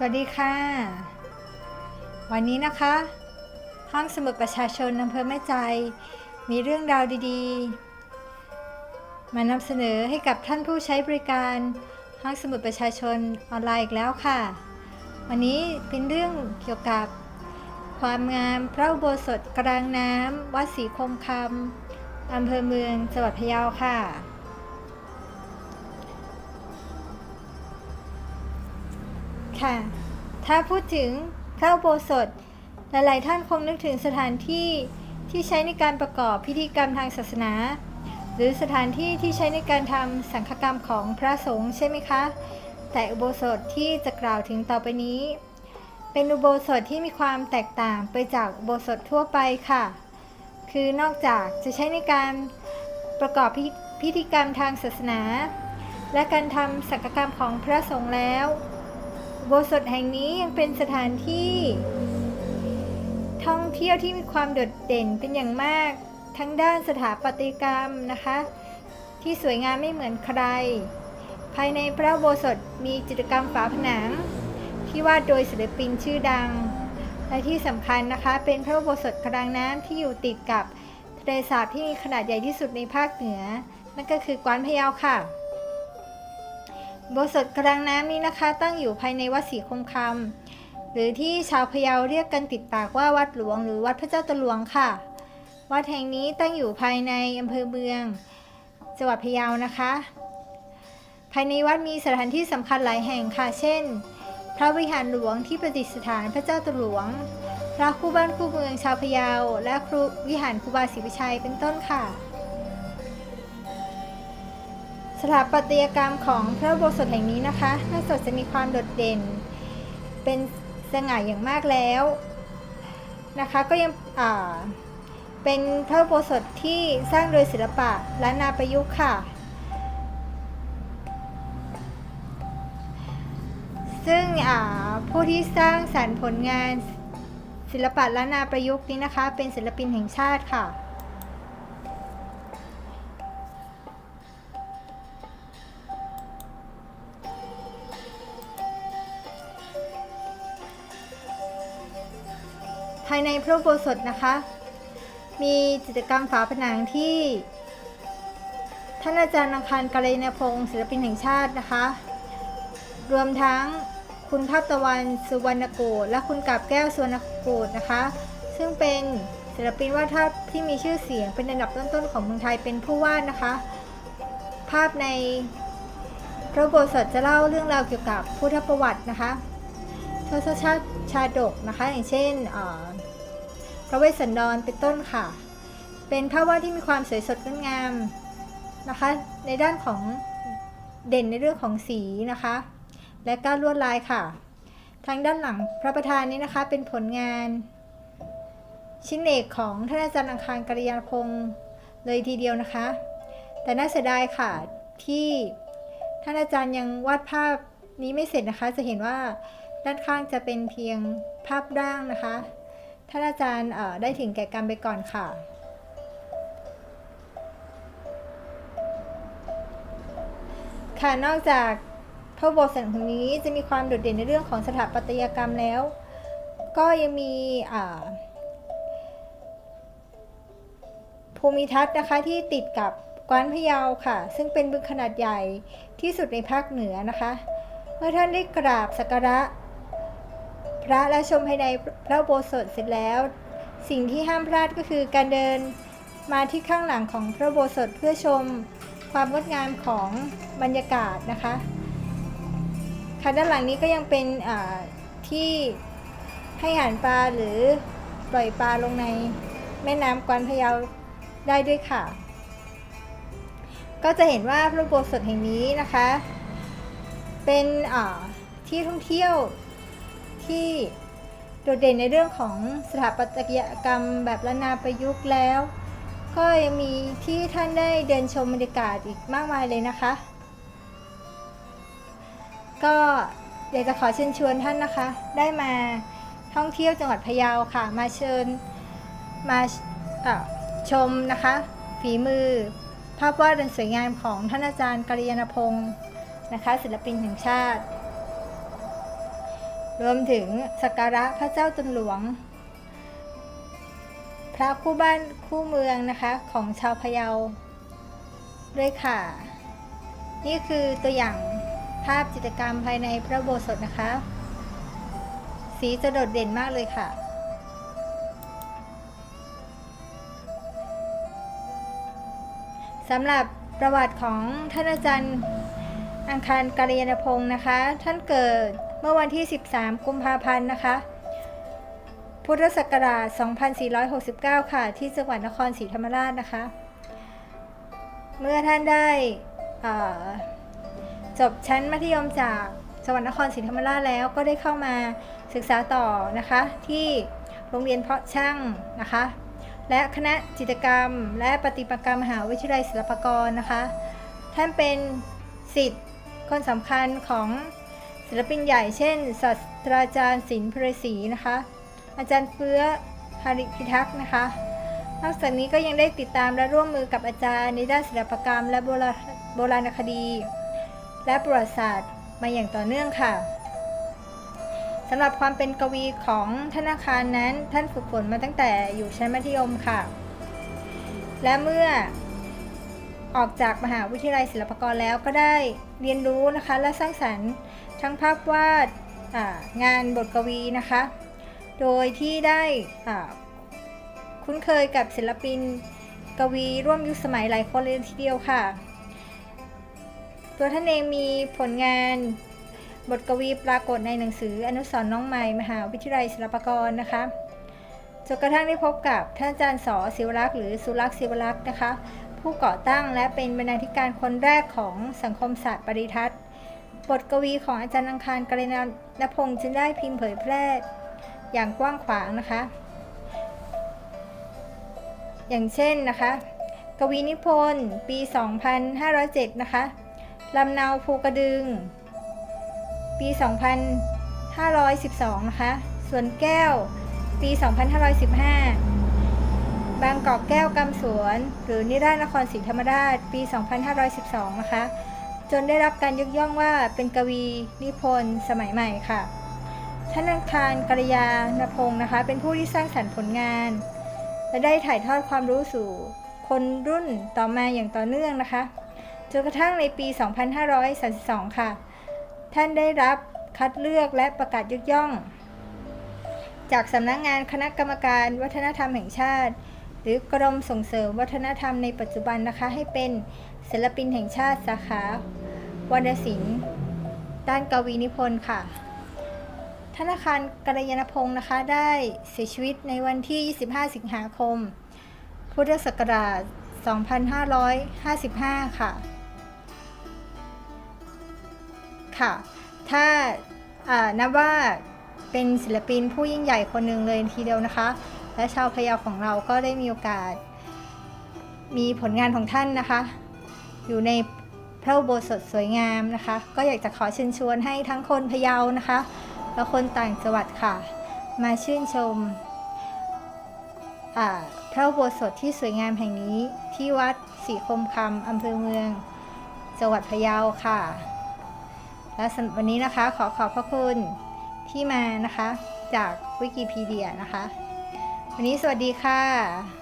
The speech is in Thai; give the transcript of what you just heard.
สวัสดีค่ะ วันนี้นะคะ ห้องสมุดประชาชนอำเภอแม่ใจ มีเรื่องราวดีๆ มานำเสนอให้กับท่านผู้ใช้บริการห้องสมุดประชาชนออนไลน์อีกแล้วค่ะ วันนี้เป็นเรื่องเกี่ยวกับ ความงามพระอุโบสถกลางน้ำวัดศรีคมคำอำเภอเมืองจังหวัดพะเยาค่ะ ค่ะ ถ้าพูดถึงพระอุโบสถ หลายๆท่านคงนึกถึงสถานที่ที่ใช้ในการประกอบพิธีกรรมทางศาสนา หรือสถานที่ที่ใช้ในการทำสังฆกรรมของพระสงฆ์ใช่ไหมคะ แต่อุโบสถที่จะกล่าวถึงต่อไปนี้ เป็นอุโบสถที่มีความแตกต่างไปจากอุโบสถทั่วไปค่ะ คือนอกจากจะใช้ในการประกอบพิพธีกรรมทางศาสนา และการทำสังฆกรรมของพระสงฆ์แล้ว โบสถแห่งนี้ยังเป็นสถานที่ ท่องเที่ยวที่มีความโดดเด่นเป็นอย่างมาก ทั้งด้านสถาปัตยกรรมนะคะ ที่สวยงามไม่เหมือนใคร ภายในพระโบสถมีจิตรกรรมฝาผนัง ที่วาดโดยศิลปินชื่อดัง และที่สำคัญนะคะเป็นพระโบสถกลางน้ำที่อยู่ติดกับทะเลสาบที่มีขนาดใหญ่ที่สุดในภาคเหนือ นั่นก็คือกวานพะเยาค่ะ โบสถกลางน้ำนี้นะคะ ตั้งอยู่ภายในวัดศรีคมคำหรือที่ชาวพะเยาเรียกกันติดปากว่าวัดหลวง หรือวัดพระเจ้าตะหลวงค่ะ วัดแห่งนี้ตั้งอยู่ภายในอำเภอเมืองจังหวัดพะเยานะคะ ภายในวัดมีสถานที่สำคัญหลายแห่งค่ะ เช่น พระวิหารหลวงที่ประดิษฐานพระเจ้าตะหลวง พระคู่บ้านคู่เมืองชาวพะเยา และครูวิหารครูบาศรีวิชัยเป็นต้นค่ะ สถาปัตยกรรมของพระโบสถแห่งนี้นะคะนอกจากจะมีความโดดเด่น เป็นสง่าอย่างมากแล้วนะคะก็ยังเป็นพระโบสถที่สร้างโดยศิลปะแล้านาประยุกต์ค่ะ ซึ่งผู้ที่สร้างสรรค์ผลงานศิลปะแล้านนาประยุกต์นี้นะคะ เป็นศิลปินแห่งชาติค่ะ ภายในพระอุโบสถนะคะ มีจิตรกรรมฝาผนังที่ ท่านอาจารย์อังคารกาลยนพงศ์ศิลปินแห่งชาตินะคะ รวมทั้งคุณภาพตะวันสุวรรณโกศและคุณกาบแก้วสุวรรณโกศนะคะ ซึ่งเป็นศิลปินวาดภาพที่มีชื่อเสียงเป็นอันดับต้นๆของเมืองไทยเป็นผู้วาดนะคะ ภาพในพระโบสถจะเล่าเรื่องราวเกี่ยวกับพุทธประวัตินะคะ ทศชาติชาดกนะคะ อย่างเช่นพระเวสสันดรเป็นต้นค่ะ เป็นภาพวาดที่มีความสวยสดงดงามนะคะ ในด้านของเด่นในเรื่องของสีนะคะ และการลวดลายค่ะ ทางด้านหลังพระประธานนี้นะคะ เป็นผลงาน ชิ้นเอกของท่านอาจารย์อังคารกัลยาณพงศ์เลยทีเดียวนะคะ แต่น่าเสียดายค่ะที่ท่านอาจารย์ยังวาดภาพนี้ไม่เสร็จนะคะ จะเห็นว่า ด้านข้างจะเป็นเพียงภาพร่างนะคะ ท่านอาจารย์ได้ถึงแก่กรรมไปก่อนค่ะค่ะนอกจากพระโบสถแห่งนี้จะมีความโดดเด่นในเรื่องของสถาปัตยกรรมแล้ว ก็ยังมีภูมิทัศน์นะคะที่ติดกับกวานพะเยาค่ะ ซึ่งเป็นบึงขนาดใหญ่ที่สุดในภาคเหนือนะคะ เมื่อท่านได้กราบสักการะ ระและชมภายในพระโบสถเสร็จแล้ว สิ่งที่ห้ามพลาดก็คือการเดินมาที่ข้างหลังของพระโบสถเพื่อชมความงดงามของบรรยากาศนะคะค่ะด้านหลังนี้ก็ยังเป็นที่ให้อาหารปลาหรือปล่อยปลาลงในแม่น้ำกวนพะเยาได้ด้วยค่ะ ก็จะเห็นว่าพระโบสถแห่งนี้นะคะ เป็นที่ท่องเที่ยว ที่โดดเด่นในเรื่องของสถาปัตยกรรมแบบล้านนาประยุกต์แล้ว ก็ยังมีที่ท่านได้เดินชมบรรยากาศอีกมากมายเลยนะคะ ก็อยากจะขอเชิญชวนท่านนะคะ ได้มาท่องเที่ยวจังหวัดพะเยาค่ะ มาเชิญมาชมนะคะ ฝีมือ ภาพวาดอันสวยงามของท่านอาจารย์กัลยาณพงศ์นะคะ ศิลปินแห่งชาติ รวมถึงสักการะพระเจ้าตนหลวง พระคู่บ้านคู่เมืองนะคะของชาวพะเยาด้วยค่ะ นี่คือตัวอย่างภาพจิตรกรรมภายในพระโบสถนะคะ สีจะโดดเด่นมากเลยค่ะสำหรับประวัติของท่านอาจารย์อังคารกาลยานพงศ์นะคะ ท่านเกิด เมื่อวันที่ 13 กุมภาพันธ์นะคะ พุทธศักราช 2469 ค่ะ ที่จังหวัดนครศรีธรรมราชนะคะ เมื่อท่านได้จบชั้นมัธยมจากจังหวัดนครศรีธรรมราชแล้วก็ได้เข้ามาศึกษาต่อนะคะ ที่โรงเรียนเพาะช่างนะคะ และคณะจิตกรรม และประติมากรรมมหาวิทยาลัยศิลปากรนะคะ ท่านเป็นสิทธิ์คนสำคัญของ ศิลปินใหญ่เช่นศาสตราจารย์ศิลป์เพรศรีนะคะ อาจารย์เฟื้อหาริพิทักษ์นะคะ นอกจากนี้ก็ยังได้ติดตามและร่วมมือกับอาจารย์ในด้านศิลปกรรม และโบราณโบราณคดี และประวัติศาสตร์มาอย่างต่อเนื่องค่ะสำหรับความเป็นกวีของธนาคารนั้นท่านฝึกฝนมาตั้งแต่อยู่ชั้นมัธยมค่ะ และเมื่อ ออกจากมหาวิทยาลัยศิลปากรแล้วก็ได้เรียนรู้นะคะ และสร้างสรรค์ทั้งภาพวาดงานบทกวีนะคะ โดยที่ได้คุ้นเคยกับศิลปินกวีร่วมยุคสมัยหลายคนเลยทีเดียวค่ะ ตัวท่านเองมีผลงานบทกวีปรากฏในหนังสืออนุสรณ์น้องใหม่มหาวิทยาลัยศิลปากรนะคะจนกระทั่งได้พบกับท่านอาจารย์สอศิวรักษ์หรือสุรักษ์ศิวรักษ์นะคะ ผู้ก่อตั้งและเป็นบรรณาธิการคนแรกของสังคมศาสตร์ปริทัศน์บทกวีของอาจารย์อังคารกรณนพงศ์จึงได้พิมพ์เผยแพร่อย่างกว้างขวางนะคะ อย่างเช่นนะคะ กวีนิพนธ์ปี 2507 นะคะลำเนาภูกระดึง ปี 2512 นะคะส่วนแก้ว ปี 2515 บางกอกแก้วกำสวน หรือนิราชนครศรีธรรมราชปี 2512 นะคะ จนได้รับการยกย่องว่าเป็นกวีนิพนธ์สมัยใหม่ค่ะ ท่านอังคารกรยานพงศ์นะคะ เป็นผู้ที่สร้างสรรค์ผลงาน และได้ถ่ายทอดความรู้สู่คนรุ่นต่อมาอย่างต่อเนื่องนะคะ จนกระทั่งในปี 2532 ค่ะ ท่านได้รับคัดเลือกและประกาศยกย่อง จากสำนักงงานคณะกรรมการวัฒนธรรมแห่งชาติ หรือกรมส่งเสริมวัฒนธรรมในปัจจุบันนะคะ ให้เป็นศิลปินแห่งชาติสาขาวรรณศิลป์ด้านกวีนิพนธ์ค่ะ ธนาคารกรยานพงศ์นะคะ ได้เสียชีวิตในวันที่ 25 สิงหาคม พุทธศักราช 2555 ค่ะ ค่ะ ถ้าอานับว่าเป็นศิลปินผู้ยิ่งใหญ่คนหนึ่งเลยทีเดียวนะคะ และชาวพะเยาของเราก็ได้มีโอกาส มีผลงานของท่านนะคะ อยู่ในพระอุโบสถสวยงามนะคะ ก็อยากจะขอเชิญชวนให้ทั้งคนพะเยานะคะ และคนต่างจังหวัดค่ะ มาชื่นชมพระอุโบสถที่สวยงามแห่งนี้ที่วัดศรีคมคำอำเภอเมือง จังหวัดพะเยาค่ะ และสำหรับวันนี้นะคะขอขอบพระคุณที่มานะคะจากวิกิพีเดียนะคะ วันนี้สวัสดีค่ะ